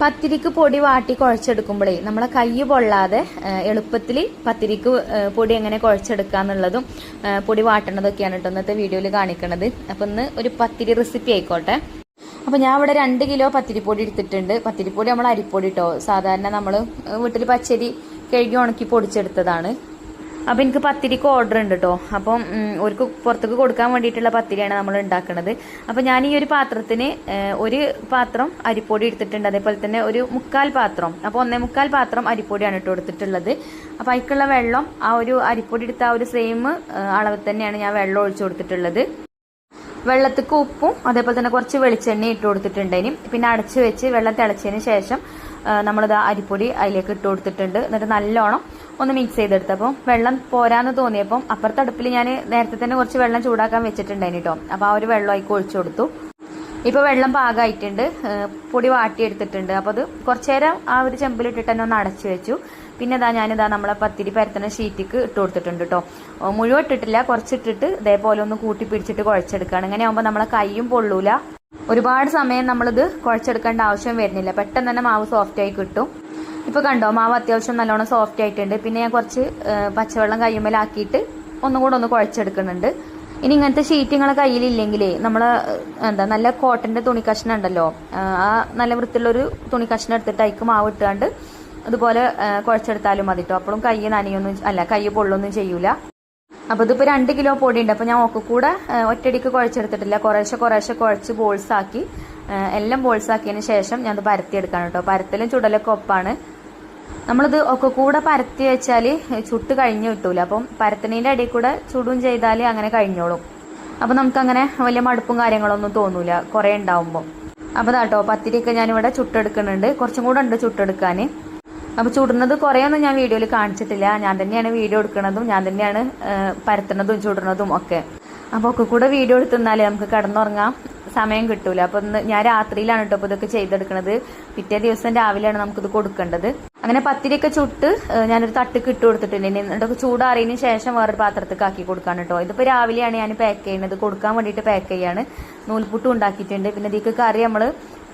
പത്തിരിക്ക് പൊടി വാട്ടി കുഴച്ചെടുക്കുമ്പോഴേ നമ്മളെ കൈ പൊള്ളാതെ എളുപ്പത്തിൽ പത്തിരിക്ക് പൊടി എങ്ങനെ കുഴച്ചെടുക്കാന്നുള്ളതും എന്നുള്ളതും പൊടി വാട്ടണതൊക്കെയാണ് കേട്ടോ ഇന്നത്തെ വീഡിയോയിൽ കാണിക്കണത്. അപ്പൊ ഇന്ന് ഒരു പത്തിരി റെസിപ്പി ആയിക്കോട്ടെ. അപ്പൊ ഞാൻ ഇവിടെ രണ്ട് കിലോ പത്തിരിപ്പൊടി എടുത്തിട്ടുണ്ട്. പത്തിരിപ്പൊടി നമ്മൾ അരിപ്പൊടി കേട്ടോ സാധാരണ നമ്മൾ വീട്ടിൽ പച്ചരി കഴുകി ഉണക്കി പൊടിച്ചെടുത്തതാണ്. അപ്പൊ എനിക്ക് പത്തിരിക്ക് ഓർഡർ ഉണ്ട് കേട്ടോ അപ്പം ഒരു പുറത്തേക്ക് കൊടുക്കാൻ വേണ്ടിയിട്ടുള്ള പത്തിരിയാണ് നമ്മൾ ഉണ്ടാക്കുന്നത് അപ്പോൾ ഞാൻ ഈ ഒരു പാത്രത്തിന് ഒരു പാത്രം അരിപ്പൊടി എടുത്തിട്ടുണ്ട്. അതേപോലെ തന്നെ ഒരു മുക്കാൽ പാത്രം. അപ്പോൾ ഒന്നേ മുക്കാൽ പാത്രം അരിപ്പൊടിയാണ് ഇട്ട് എടുത്തിട്ടുള്ളത് അപ്പോൾ അതിക്കുള്ള വെള്ളം ആ ഒരു അരിപ്പൊടി എടുത്ത ആ ഒരു സെയിം അളവിൽ തന്നെയാണ് ഞാൻ വെള്ളം ഒഴിച്ചു കൊടുത്തിട്ടുള്ളത്. വെള്ളത്തിക്ക് ഉപ്പും അതേപോലെ തന്നെ കുറച്ച് വെളിച്ചെണ്ണ ഇട്ട് കൊടുത്തിട്ടുണ്ടേനും പിന്നെ അടച്ചു വെച്ച് വെള്ളം തിളച്ചതിന് ശേഷം നമ്മളിത് അരിപ്പൊടി അതിലേക്ക് ഇട്ട് കൊടുത്തിട്ടുണ്ട്. എന്നിട്ട് നല്ലോണം ഒന്ന് മിക്സ് ചെയ്തെടുത്തപ്പോൾ വെള്ളം പോരാന്ന് തോന്നിയപ്പം അപ്പുറത്തെ അടുപ്പിൽ ഞാൻ നേരത്തെ തന്നെ കുറച്ച് വെള്ളം ചൂടാക്കാൻ വെച്ചിട്ടുണ്ടായിന് കേട്ടോ അപ്പോൾ ആ ഒരു വെള്ളം ഒഴിച്ചു കൊടുത്തു. ഇപ്പോൾ വെള്ളം പാകമായിട്ടുണ്ട് പൊടി വാട്ടിയെടുത്തിട്ടുണ്ട്. അപ്പോൾ അത് കുറച്ചു നേരം ആ ഒരു ചെമ്പിലിട്ടിട്ട് തന്നെ ഒന്ന് അടച്ചു വെച്ചു. പിന്നെ ഇതാ ഞാനിതാ നമ്മളെ പത്തിരി പരത്തണ ഷീറ്റിക്ക് ഇട്ട് കൊടുത്തിട്ടുണ്ട് കേട്ടോ മുഴുവൻ ഇട്ടിട്ടില്ല. കുറച്ചിട്ടിട്ട് ഇതേപോലെ ഒന്ന് കൂട്ടി പിടിച്ചിട്ട് കുഴച്ചെടുക്കുകയാണ് ഇങ്ങനെ ആകുമ്പോൾ നമ്മളെ കൈയും പൊള്ളൂല. ഒരുപാട് സമയം നമ്മളിത് കുഴച്ചെടുക്കേണ്ട ആവശ്യം വരുന്നില്ല. പെട്ടെന്ന് തന്നെ മാവ് സോഫ്റ്റ് ആയി കിട്ടും. ഇപ്പൊ കണ്ടോ മാവ് അത്യാവശ്യം നല്ലോണം സോഫ്റ്റ് ആയിട്ടുണ്ട്. പിന്നെ ഞാൻ കുറച്ച് പച്ചവെള്ളം കയ്യുമ്മലാക്കിയിട്ട് ഒന്നും കൂടെ ഒന്ന് കുഴച്ചെടുക്കുന്നുണ്ട്. ഇനി ഇങ്ങനത്തെ ഷീറ്റ് നിങ്ങളെ കയ്യിലില്ലെങ്കിലേ നമ്മൾ എന്താ നല്ല കോട്ടന്റെ തുണി കഷ്ണം ഉണ്ടല്ലോ ആ നല്ല വൃത്തിയുള്ളൊരു തുണി കഷ്ണം എടുത്തിട്ട് അതിക്ക് മാവ് ഇട്ടാണ്ട് അതുപോലെ കുഴച്ചെടുത്താലും മതി കേട്ടോ അപ്പോഴും കൈ നനയൊന്നും അല്ല കൈ പൊള്ളൊന്നും ചെയ്യൂല. അപ്പൊ ഇതിപ്പോ രണ്ട് കിലോ പൊടി ഉണ്ട് അപ്പോൾ ഞാൻ ഒക്കെ കൂടെ ഒറ്റടിക്ക് കുഴച്ചെടുത്തിട്ടില്ല. കുറേശ്ശെ കുറേശ്ശെ കുഴച്ച് ബോൾസാക്കി എല്ലാം ബോൾസാക്കിയതിന് ശേഷം ഞാൻ പരത്തിയെടുക്കാണ് കേട്ടോ പരത്തലും ചുടലൊക്കെ ഒപ്പാണ്. നമ്മളിത് ഒക്കെ കൂടെ പരത്തി വെച്ചാൽ ചുട്ട് കഴിഞ്ഞു കിട്ടൂല. അപ്പം പരത്തണീന്റെ ഇടയിൽ കൂടെ ചുടും ചെയ്താൽ അങ്ങനെ കഴിഞ്ഞോളും. അപ്പം നമുക്കങ്ങനെ വലിയ മടുപ്പും കാര്യങ്ങളൊന്നും തോന്നൂല. കുറേ ഉണ്ടാവുമ്പോൾ അപ്പോൾ അതാട്ടോ പത്തിരിയൊക്കെ ഞാനിവിടെ ചുട്ടെടുക്കുന്നുണ്ട്. കുറച്ചും കൂടെ ഉണ്ട് ചുട്ടെടുക്കാൻ അപ്പോൾ ചുടുന്നത് കുറേയൊന്നും ഞാൻ വീഡിയോയിൽ കാണിച്ചിട്ടില്ല. ഞാൻ തന്നെയാണ് വീഡിയോ എടുക്കുന്നതും ഞാൻ തന്നെയാണ് പരത്തുന്നതും ചുടുന്നതും ഒക്കെ. അപ്പോൾ ഒക്കെ കൂടെ വീഡിയോ എടുത്തിരുന്നാലേ നമുക്ക് കിടന്നുറങ്ങാം. സമയം കിട്ടൂല. അപ്പോൾ ഞാൻ രാത്രിയിലാണ് കേട്ടോ അപ്പോൾ ഇതൊക്കെ ചെയ്തെടുക്കുന്നത് പിറ്റേ ദിവസം രാവിലെയാണ് നമുക്കിത് കൊടുക്കേണ്ടത്. അങ്ങനെ പത്തിരിയൊക്കെ ചുട്ട് ഞാനൊരു തട്ടിക്ക് ഇട്ട് കൊടുത്തിട്ടുണ്ട്. എന്നിട്ട് എന്നിട്ടൊക്കെ ചൂടാറിയതിന് ശേഷം വേറൊരു പാത്രത്തേക്ക് ആക്കി കൊടുക്കാണ് കേട്ടോ. ഇതിപ്പോ രാവിലെയാണ് ഞാൻ പാക്ക് ചെയ്യുന്നത്. കൊടുക്കാൻ വേണ്ടിയിട്ട് പാക്ക് ചെയ്യാണ്. നൂൽപുട്ടും ഉണ്ടാക്കിയിട്ടുണ്ട്. പിന്നെ ഇതിക്ക് കറി നമ്മൾ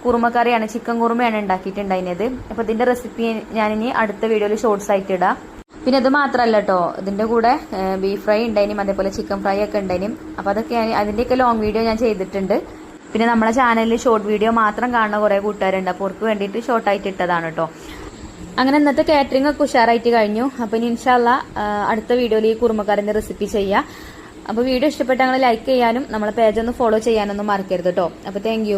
കുറുമക്കറിയാണ് ചിക്കൻ കുറുമയാണ് ഉണ്ടാക്കിയിട്ടുണ്ടായിരുന്നത്. അപ്പൊ ഇതിന്റെ റെസിപ്പി ഞാനിനി അടുത്ത വീഡിയോയിൽ ഷോർട്സ് ആയിട്ട് ഇടാം. പിന്നെ ഇത് മാത്രമല്ല കേട്ടോ. ഇതിന്റെ കൂടെ ബീഫ് ഫ്രൈ ഉണ്ടായിനും അതേപോലെ ചിക്കൻ ഫ്രൈ ഒക്കെ ഉണ്ടായിനും. അപ്പൊ അതൊക്കെ ഞാൻ അതിന്റെയൊക്കെ ലോങ് വീഡിയോ ഞാൻ ചെയ്തിട്ടുണ്ട്. പിന്നെ നമ്മുടെ ചാനലിൽ ഷോർട്ട് വീഡിയോ മാത്രം കാണുന്ന കുറേ കൂട്ടുകാരുണ്ട്. അപ്പോൾ അവർക്ക് വേണ്ടിയിട്ട് ഷോർട്ടായിട്ട് ഇട്ടതാണ് കേട്ടോ. അങ്ങനെ ഇന്നത്തെ കാറ്ററിംഗ് ഒക്കെ ഉഷാറായിട്ട് കഴിഞ്ഞു. അപ്പൊ ഇനി ഇൻഷാല്ല അടുത്ത വീഡിയോയിൽ ഈ കുറുമക്കാരന്റെ റെസിപ്പി ചെയ്യാം. അപ്പൊ വീഡിയോ ഇഷ്ടപ്പെട്ടാൽ ലൈക്ക് ചെയ്യാനും നമ്മളെ പേജ് ഒന്ന് ഫോളോ ചെയ്യാനൊന്നും മറക്കരുത് കേട്ടോ അപ്പൊ താങ്ക്